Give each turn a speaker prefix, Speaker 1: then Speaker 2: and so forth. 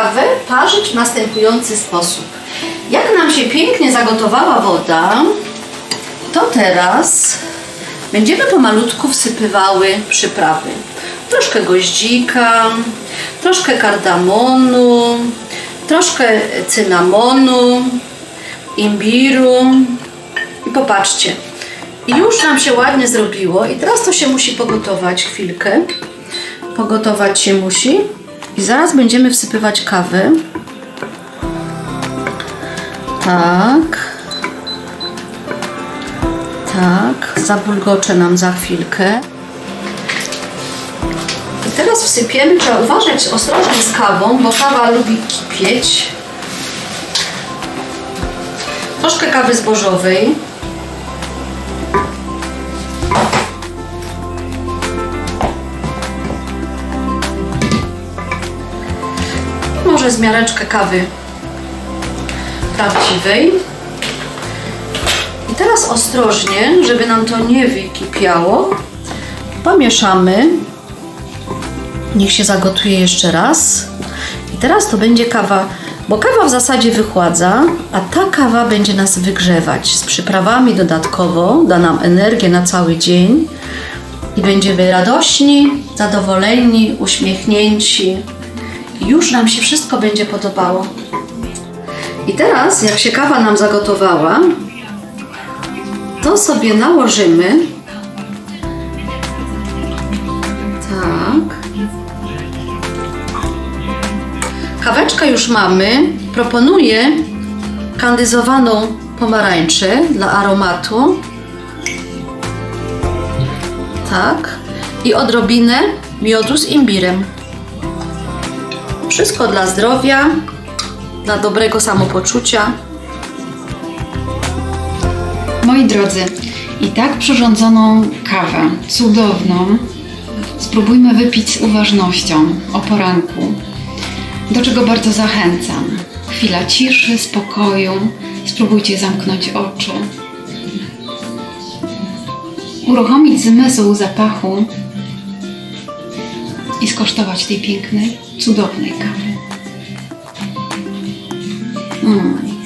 Speaker 1: kawę parzyć w następujący sposób. Jak nam się pięknie zagotowała woda, to teraz będziemy pomalutku wsypywały przyprawy. Troszkę goździka, troszkę kardamonu, troszkę cynamonu, imbiru i popatrzcie. I już nam się ładnie zrobiło i teraz to się musi pogotować chwilkę. Pogotować się musi i zaraz będziemy wsypywać kawę. Tak. Tak, zabulgocze nam za chwilkę. I teraz wsypiemy, trzeba uważać ostrożnie z kawą, bo kawa lubi kipieć. Troszkę kawy zbożowej. Może zmiareczkę kawy prawdziwej. I teraz ostrożnie, żeby nam to nie wykipiało, pomieszamy. Niech się zagotuje jeszcze raz. I teraz to będzie kawa, bo kawa w zasadzie wychładza, a ta kawa będzie nas wygrzewać z przyprawami dodatkowo, da nam energię na cały dzień i będziemy radośni, zadowoleni, uśmiechnięci. Już nam się wszystko będzie podobało. I teraz, jak się kawa nam zagotowała, to sobie nałożymy. Tak. Kaweczkę już mamy. Proponuję kandyzowaną pomarańczę dla aromatu. Tak. I odrobinę miodu z imbirem. Wszystko dla zdrowia, dla dobrego samopoczucia.
Speaker 2: Moi drodzy, i tak przyrządzoną kawę, cudowną, spróbujmy wypić z uważnością o poranku, do czego bardzo zachęcam. Chwila ciszy, spokoju, spróbujcie zamknąć oczy, uruchomić zmysł zapachu i skosztować tej pięknej, cudownej kawy. Mm.